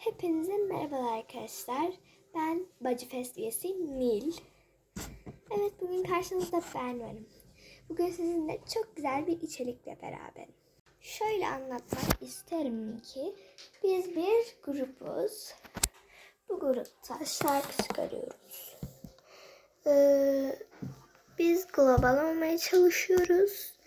Hepinize merhabalar arkadaşlar. Ben Bacı Fest üyesi Nil. Evet bugün karşınızda ben varım. Bugün sizinle çok güzel bir içerikle beraberim. Şöyle anlatmak isterim ki biz bir grubuz. Bu grupta şarkı çıkarıyoruz. Ee, biz global olmaya çalışıyoruz.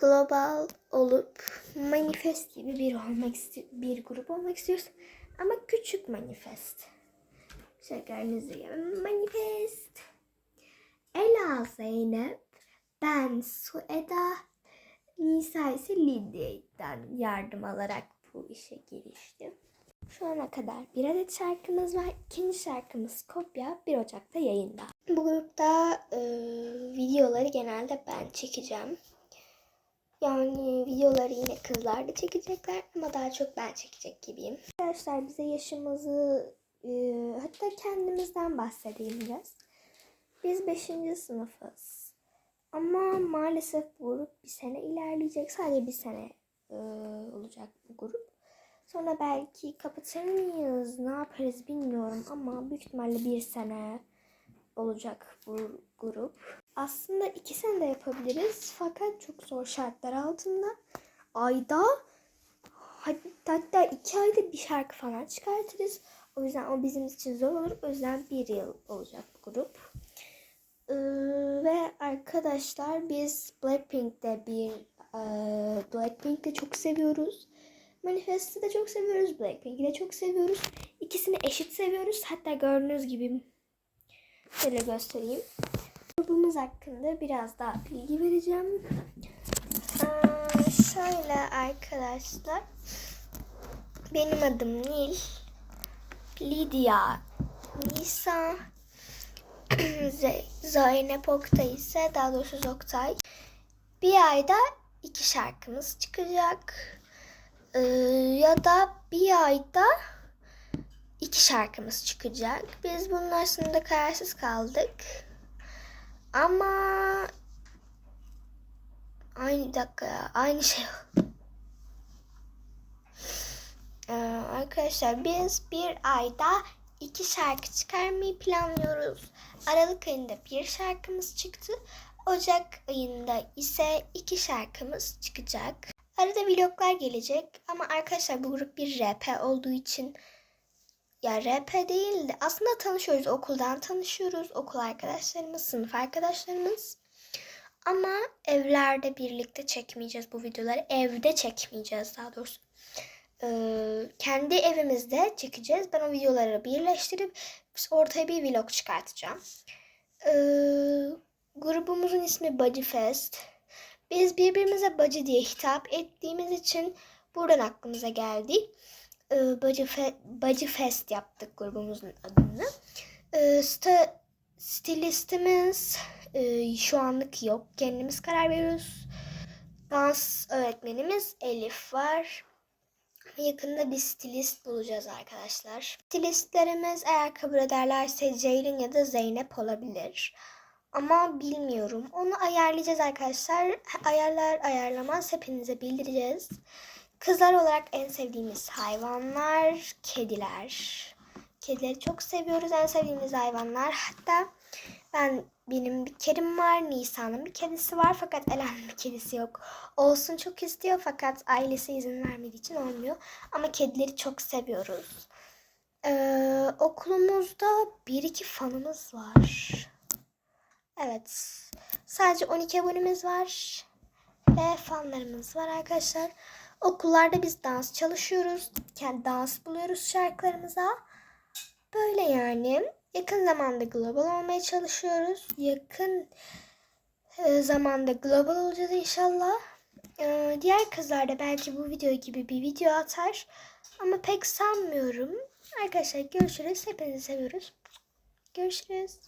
Global olup manifest gibi bir olmak bir grup olmak istiyoruz. Ama küçük manifest. Şekerinizi gibi manifest. Ela Zeynep, ben Sueda, Nisa ise Lidya'dan yardım alarak bu işe giriştim. Şu ana kadar bir adet şarkımız var. İkinci şarkımız Kopya 1 Ocak'ta yayında. Bu grupta e, videoları genelde ben çekeceğim. Yani videoları yine kızlar da çekecekler ama daha çok ben çekecek gibiyim. Arkadaşlar bize yaşımızı e, hatta kendimizden bahsedeyim biraz. Biz 5. sınıfız. Ama maalesef bu grup bir sene ilerleyecek. Sadece bir sene e, olacak bu grup. Sonra belki kapatır mıyız, ne yaparız bilmiyorum ama büyük ihtimalle bir sene olacak bu grup. Aslında iki sene de yapabiliriz fakat çok zor şartlar altında. Ayda hatta, iki ayda bir şarkı falan çıkartırız. O yüzden o bizim için zor olur. O yüzden bir yıl olacak bu grup. Ee, ve arkadaşlar biz Blackpink'te bir e, Blackpink'te çok seviyoruz. Manifest'i de çok seviyoruz. Blackpink'i de çok seviyoruz. İkisini eşit seviyoruz. Hatta gördüğünüz gibi şöyle göstereyim. Grubumuz hakkında biraz daha bilgi vereceğim. Ee, şöyle arkadaşlar. Benim adım Nil. Lydia, Nisa, Zeynep Oktay ise daha doğrusu Oktay. Bir ayda iki şarkımız çıkacak. Ee, ya da bir ayda iki şarkımız çıkacak. Biz bunun arasında kararsız kaldık. Ama aynı dakika ya, aynı şey. Ee, arkadaşlar biz bir ayda iki şarkı çıkarmayı planlıyoruz. Aralık ayında bir şarkımız çıktı. Ocak ayında ise iki şarkımız çıkacak. Arada vloglar gelecek ama arkadaşlar bu grup bir rap olduğu için ya rap değil de aslında tanışıyoruz okuldan tanışıyoruz. Okul arkadaşlarımız sınıf arkadaşlarımız. Ama evlerde birlikte çekmeyeceğiz bu videoları. Evde çekmeyeceğiz daha doğrusu. Ee, kendi evimizde çekeceğiz. Ben o videoları birleştirip ortaya bir vlog çıkartacağım. Ee, grubumuzun ismi Bacı Fest. Biz birbirimize bacı diye hitap ettiğimiz için buradan aklımıza geldi e, Bacı, Fe, Bacı Fest yaptık grubumuzun adını. E, sta, stilistimiz e, şu anlık yok. Kendimiz karar veriyoruz. Dans öğretmenimiz Elif var. Yakında bir stilist bulacağız arkadaşlar. Stilistlerimiz eğer kabul ederlerse Ceylin ya da Zeynep olabilir. Ama bilmiyorum. Onu ayarlayacağız arkadaşlar. Ayarlar ayarlamaz hepinize bildireceğiz. Kızlar olarak en sevdiğimiz hayvanlar kediler. Kedileri çok seviyoruz. En sevdiğimiz hayvanlar. Hatta ben benim bir kedim var. Nisa'nın bir kedisi var fakat Elen'in bir kedisi yok. Olsun çok istiyor fakat ailesi izin vermediği için olmuyor. Ama kedileri çok seviyoruz. Ee, okulumuzda bir iki fanımız var. Evet. Sadece 12 abonemiz var. Ve fanlarımız var arkadaşlar. Okullarda biz dans çalışıyoruz. Kendi dans buluyoruz şarkılarımıza. Böyle yani. Yakın zamanda global olmaya çalışıyoruz. Yakın e, zamanda global olacağız inşallah. E, diğer kızlar da belki bu video gibi bir video atar. Ama pek sanmıyorum. Arkadaşlar görüşürüz. Hepinizi seviyoruz. Görüşürüz.